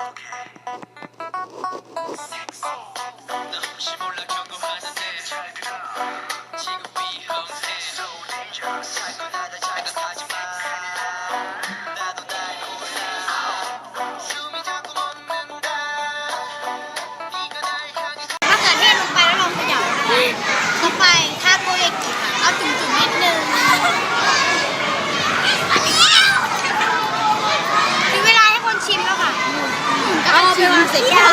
Okay. Sexy. ชิมสิยา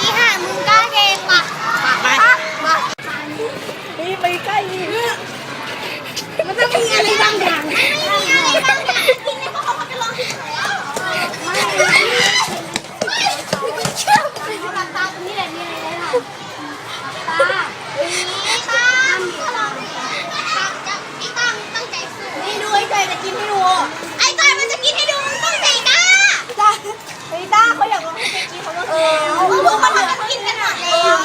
อีห่ามึงกล้าเทงปะไปมา นี่ไปใกล้นี่ มันต้องมีอะไรบางอย่างไม่มีอะไรบางอย่างกินในพวกเขาจะลองกินแล้วไม่ไม่เชื่อหลับตาตรงนี้แหละมีอะไรเลยค่ะ ตานี่ตาพี่ตั้งตั้งใจสู้นี่ดูไอ้ใจจะกินให้ดู ไอ้ใจมันจะกินให้ดูมันต้องใจกล้า จ้าไอ้ต้าเขาอยากลองให้ ไปกินเขาก็เออเพวกมันเหลือกินกันหมดแล้ว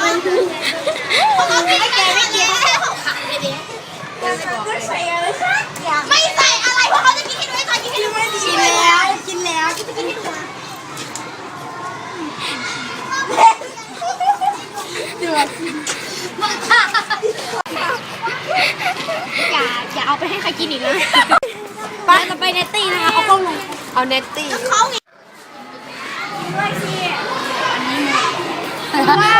พราะเขากินแกไม่กินแค่เขาขังเลยดิก็ใส่อะไรสักอย่างไม่ใส่อะไรเพราะเขาจะกินให้ดูไอ้ใจกินให้ดูกินแล้วกินแล้วกินให้ดูเดือดอย่าอย่าเอาไปให้ใครกินอีกนะไปเราไปเนตตี้นะคะเขาต้องลงเอาเนตตี้ เขาไง โอ้ยกินเล่นนะนั่งละนั่งทำเป็นเมนู เท่าไหร่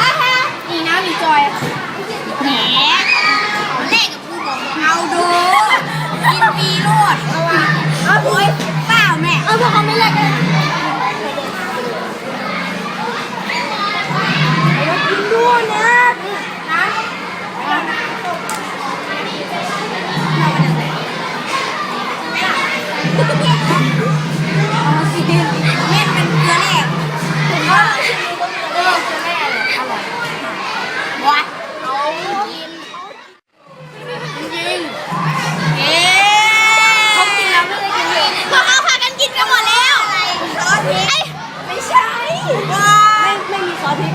อะฮะนี่นะมีจอยแหมเลขกับผู้บอกเอาดูกินปีรวดเอาวะ เล่เป็นเกลือแร่ผมว่าเออเกลือแร่เลยอร่อยวัดเอากินจริงเอ๊เขากินแล้วไม่ได้กินเลยพวกเขาพากันกินกันหมดแล้วซอสพริกไม่ใช่ ไม่ไม่มีซอสพริก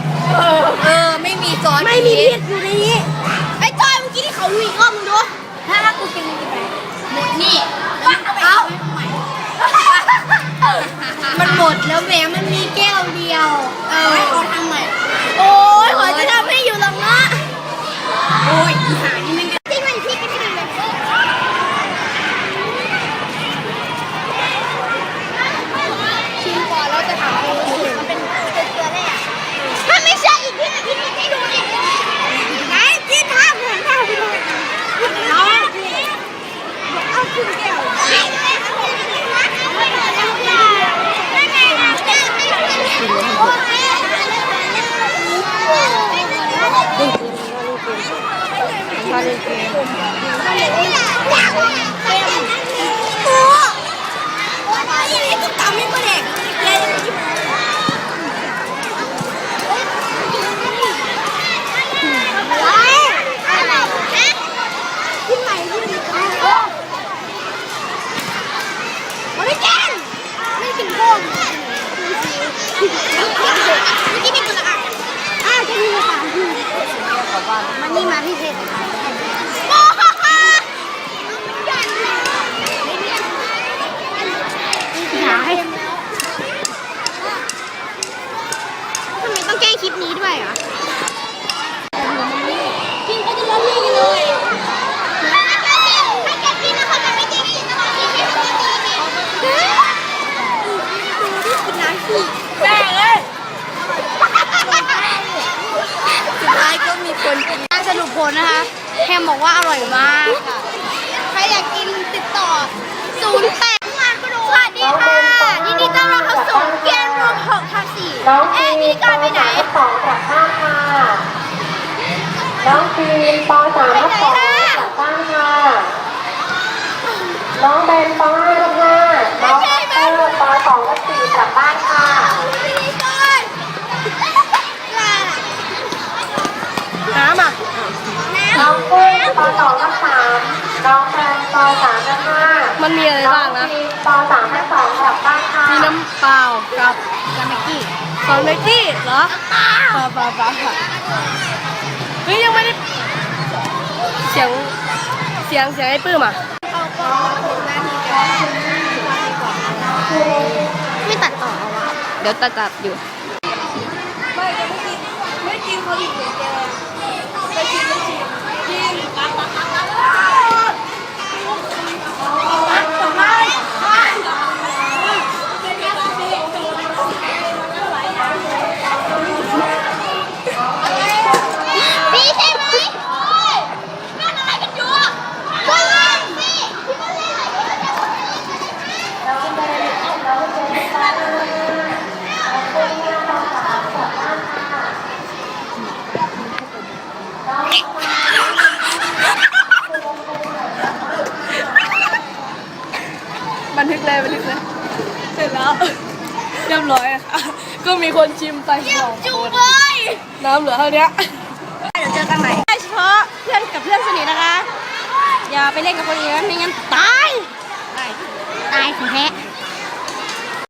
เออไม่มีซอสไม่มีพริกอยู่ในนี้ไอ้จอยเมื่อกี้ที่เขาดูอีกรอบมึงดูถ้าถ้ากูกินมึงกินไปหมดนี่เอามันหม ดแล้วแหมมันมีแก้วเดียว เออเอาทำใหม่ โอ้ยขอจะทำให้อยู่หรอกนะโอ้ยอีหานี่มันที่มันพี่กันที่มันชิมก่อนแล้วจะถามเองมันเป็นเกลือแร่ถ้าไม่ใช่อีกพี่พี่ไม่ได้ดูดิไหนพี่ทำเหมือนกันเอาเอาคุณแก้วไม่ไม่ไม่ไม่ไม่ มาเลยเกมไม่กินไม่กินพวกเมื่อกี้มีกุหลาบอ้าวจะมีสามที มันนี่มาพี่เพชรโอ้ฮ่าฮ่าหาให้ทำไมต้องแก้คลิปนี้ด้วยอะกินก็จะร้อนนี่กันเลยให้แกกินให้แกกินนะคะแต่ไม่ได้กินนะคะกินไม่ได้กินกินน้ำสิ แม่เลยสุดท้ายก็มีคนกิน การสรุปผลนะคะแฮมบอกว่าอร่อยมากค่ะใครอยากกินติดต่อ0 8งานก็ดูสวัสดีค่ะยินดีต้อนรับเข้าสู่เกมรวม6ทับ4น้องเอ๊ะฟิพิธีกรไปไหนปสองจากบ้านค่ะน้องฟิล์มปสามทับสองจากบ้านค่ะน้องเบนปห้าทับห้าน้องเตอร์ปสองทับสี่จากบ้านค่ะ พิธีกรลา น้ำอะ น้องกุ้งปสองทับสามน้องแพนปสามทับห้า มันมีอะไรน้อบ้างงนะฟิล์มปสามทับสองจากบ้านค่ะมีน้ำเปล่ากับจามิกี้ซอสเมกกี้เหรอเปล่าเปล่าเปล่าค่ะเฮ้ยฮ้ยยังไม่ได้เสียงเสียงเสียงไอ้ปื้มอะเอาก็หกนาทีกันไม่ตัดต่อเอาวะเดี๋ยวตัดตัดอยู่ไม่จะไม่กินไม่กินเขาอีกเหมือนแกไม่กินไม่กินกินปักปักปักปักปักไม่ พี่ใช่ไหมนั่นอะไรกันอยู่ก็เล่นสิที่มันเล่นอะไร บันทึกเลยบันทึกเลย เสร็จแล้ว เรียบร้อยค่ะ ก็ มีคนชิมไปสองคนน้ำเหลือเท่านี้เดี๋ยวเจอกันใหม่เฉพาะเพื่อนกับเพื่อนสนิทนะคะ อย่าไปเล่นกับคนอื่นนะไม่งั้นตาย ตายตายสิแท้